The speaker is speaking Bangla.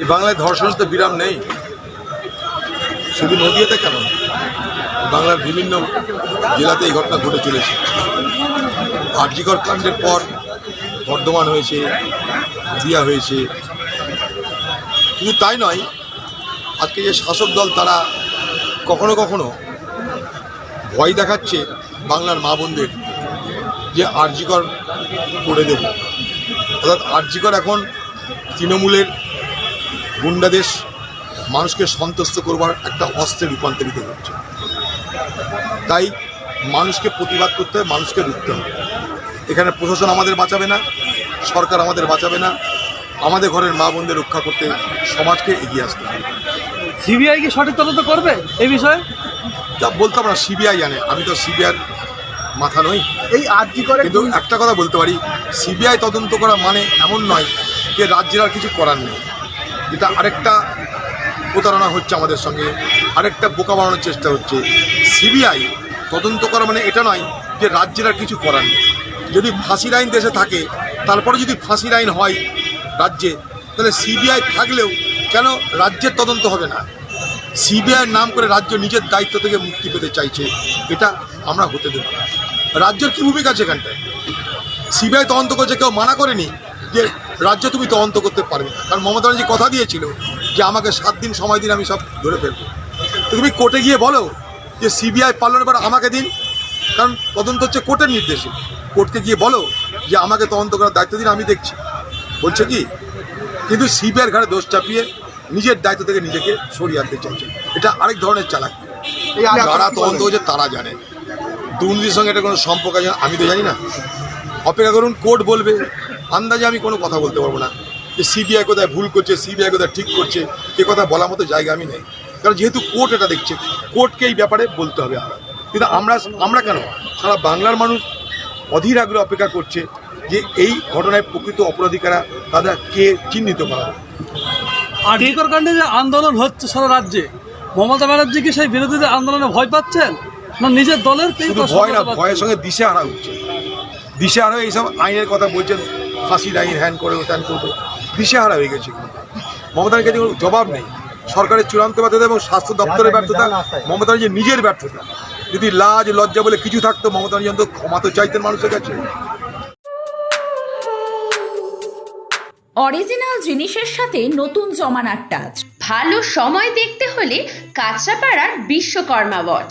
এই বাংলায় ধর্ষণ তো বিরাম নেই। শুধু নদীয়াতে কেন? বাংলার বিভিন্ন জেলাতে এই ঘটনা ঘটে চলেছে। আর্যিকর কাণ্ডের পর বর্ধমান হয়েছে দিয়া হয়েছে। শুধু তাই নয়, আজকে যে শাসক দল তারা কখনো কখনো ভয় দেখাচ্ছে বাংলার মা বোনদের যে আর্যিকর করে দেব। অর্থাৎ আর্যিকর এখন তৃণমূলের গুন্ডাদেশ মানুষকে সন্তুষ্ট করবার একটা অস্ত্রে রূপান্তরিত হচ্ছে। তাই মানুষকে প্রতিবাদ করতে হবে মানুষকে রুখতে হবে। এখানে প্রশাসন আমাদের বাঁচাবে না সরকার আমাদের বাঁচাবে না আমাদের ঘরের মা বোনদের রক্ষা করতে সমাজকে এগিয়ে আসতে হবে। সিবিআই কি সঠিক তদন্ত করবে এই বিষয়ে? তা বলতাম না সিবিআই জানে। আমি তো সিবিআইয়ের মাথা নই। এই আর্জি করে কিন্তু একটা কথা বলতে পারি সিবিআই তদন্ত করা মানে এমন নয় যে রাজ্যের আর কিছু করার নেই। এটা আরেকটা প্রতারণা হচ্ছে আমাদের সঙ্গে, আরেকটা বোকা বানানোর চেষ্টা হচ্ছে। সিবিআই তদন্ত করা মানে এটা নয় যে রাজ্যের আর কিছু করার নেই। যদি ফাঁসির আইন দেশে থাকে, তারপরে যদি ফাঁসির আইন হয় রাজ্যে, তাহলে সিবিআই থাকলেও কেন রাজ্যের তদন্ত হবে না? সিবিআইয়ের নাম করে রাজ্য নিজের দায়িত্ব থেকে মুক্তি পেতে চাইছে, এটা আমরা হতে দেব রাজ্যের কী ভূমিকা আছে এখানটায়? সিবিআই তদন্ত করছে, কেউ মানা করেনি যে রাজ্য তুমি তদন্ত করতে পারবে। কারণ মমতা ব্যানার্জি কথা দিয়েছিল যে আমাকে সাত দিন সময় দিন আমি সব ধরে ফেলব। তো তুমি কোর্টে গিয়ে বলো যে সিবিআই পালনের পর আমাকে দিন। কারণ তদন্ত হচ্ছে কোর্টের নির্দেশে। কোর্টকে গিয়ে বলো যে আমাকে তদন্ত করার দায়িত্ব দিন আমি দেখছি। বলছে কি? কিন্তু সিবিআইয়ের ঘাড়ে দোষ চাপিয়ে নিজের দায়িত্ব থেকে নিজেকে সরিয়ে আনতে চাইছে। এটা আরেক ধরনের চালাক। যারা তদন্ত? হচ্ছে তারা জানে। দুর্নীতির সঙ্গে এটা কোনো সম্পর্ক আছে? আমি তো জানি না। অপেক্ষা করুন কোর্ট বলবে। আন্দাজে আমি কোনো কথা বলতে পারব না। যে সিবিআই কোথায় ভুল করছে সিবিআই কোথায় ঠিক করছে এ কথা বলার মতো জায়গা আমি নেই। কারণ যেহেতু কোর্ট এটা দেখছে কোর্টকে এই ব্যাপারে বলতে হবে আমরা কিন্তু আমরা আমরা কেন? সারা বাংলার মানুষ অধীর আগ্রহে অপেক্ষা করছে যে এই ঘটনায় প্রকৃত অপরাধীকারা তাদের কে চিহ্নিত করা হবে। আর্টিকর কাণ্ডে যে আন্দোলন হচ্ছে সারা রাজ্যে মমতা ব্যানার্জি কি সেই বিরোধীদের আন্দোলনে ভয় পাচ্ছেন? না নিজের দলের ভয় না ভয়ের সঙ্গে দিশে হারা হচ্ছে। দিশে হারা এইসব আইনের কথা বলছেন ফাঁসির আইন হ্যান করে ত্যান করবে। দিশে হারা হয়ে গেছে মমতার কাছে কোনো জবাব নেই। সরকারের চূড়ান্ত ব্যর্থতা এবং স্বাস্থ্য দপ্তরের ব্যর্থতা মমতার যে নিজের ব্যর্থতা যদি লাজ লজ্জা বলে কিছু থাকতো মমতা অন্তত ক্ষমা তো চাইতেন মানুষের কাছে। অরিজিনাল জিনিসের সাথে নতুন জমানার টাচ। ভালো সময় দেখতে হলে কাঁচরাপাড়ার বিশ্বকর্মা ওয়াচ।